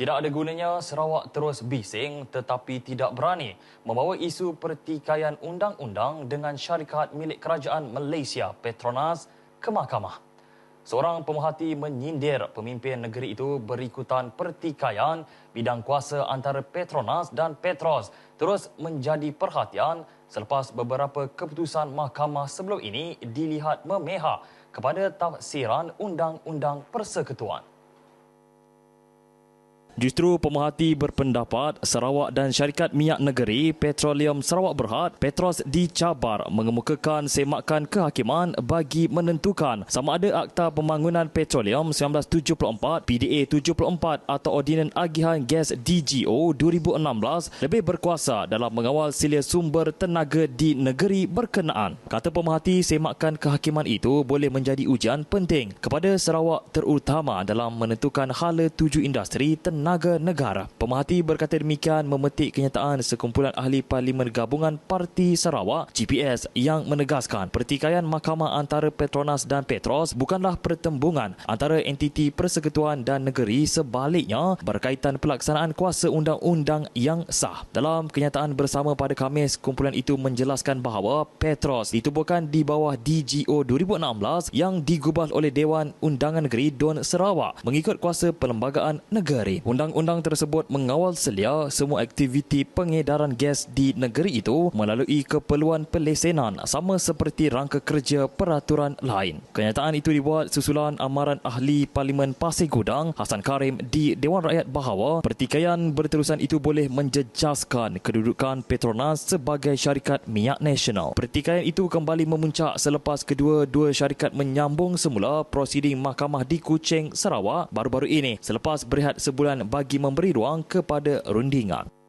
Tidak ada gunanya Sarawak terus bising tetapi tidak berani membawa isu pertikaian undang-undang dengan syarikat milik kerajaan Malaysia Petronas ke mahkamah. Seorang pemerhati menyindir pemimpin negeri itu berikutan pertikaian bidang kuasa antara Petronas dan Petros terus menjadi perhatian selepas beberapa keputusan mahkamah sebelum ini dilihat memihak kepada tafsiran undang-undang persekutuan. Justru pemerhati berpendapat Sarawak dan syarikat minyak negeri Petroleum Sarawak Berhad Petros dicabar mengemukakan semakan kehakiman bagi menentukan sama ada Akta Pembangunan Petroleum 1974 PDA 74 atau Ordinan Agihan Gas DGO 2016 lebih berkuasa dalam mengawal silia sumber tenaga di negeri berkenaan. Kata pemerhati semakan kehakiman itu boleh menjadi ujian penting kepada Sarawak terutama dalam menentukan hala tuju industri tenaga tenaga negara. Pemerhati berkata demikian memetik kenyataan sekumpulan ahli Parlimen Gabungan Parti Sarawak GPS yang menegaskan pertikaian mahkamah antara Petronas dan Petros bukanlah pertembungan antara entiti persekutuan dan negeri sebaliknya berkaitan pelaksanaan kuasa undang-undang yang sah. Dalam kenyataan bersama pada Khamis, kumpulan itu menjelaskan bahawa Petros ditubuhkan di bawah DGO 2016 yang digubal oleh Dewan Undangan Negeri Don Sarawak mengikut kuasa perlembagaan negeri. Undang-undang tersebut mengawal selia semua aktiviti pengedaran gas di negeri itu melalui keperluan pelesenan sama seperti rangka kerja peraturan lain. Kenyataan itu dibuat susulan amaran ahli Parlimen Pasir Gudang Hasan Karim di Dewan Rakyat bahawa pertikaian berterusan itu boleh menjejaskan kedudukan Petronas sebagai syarikat minyak nasional. Pertikaian itu kembali memuncak selepas kedua-dua syarikat menyambung semula prosiding mahkamah di Kuching, Sarawak baru-baru ini selepas berehat sebulan bagi memberi ruang kepada rundingan.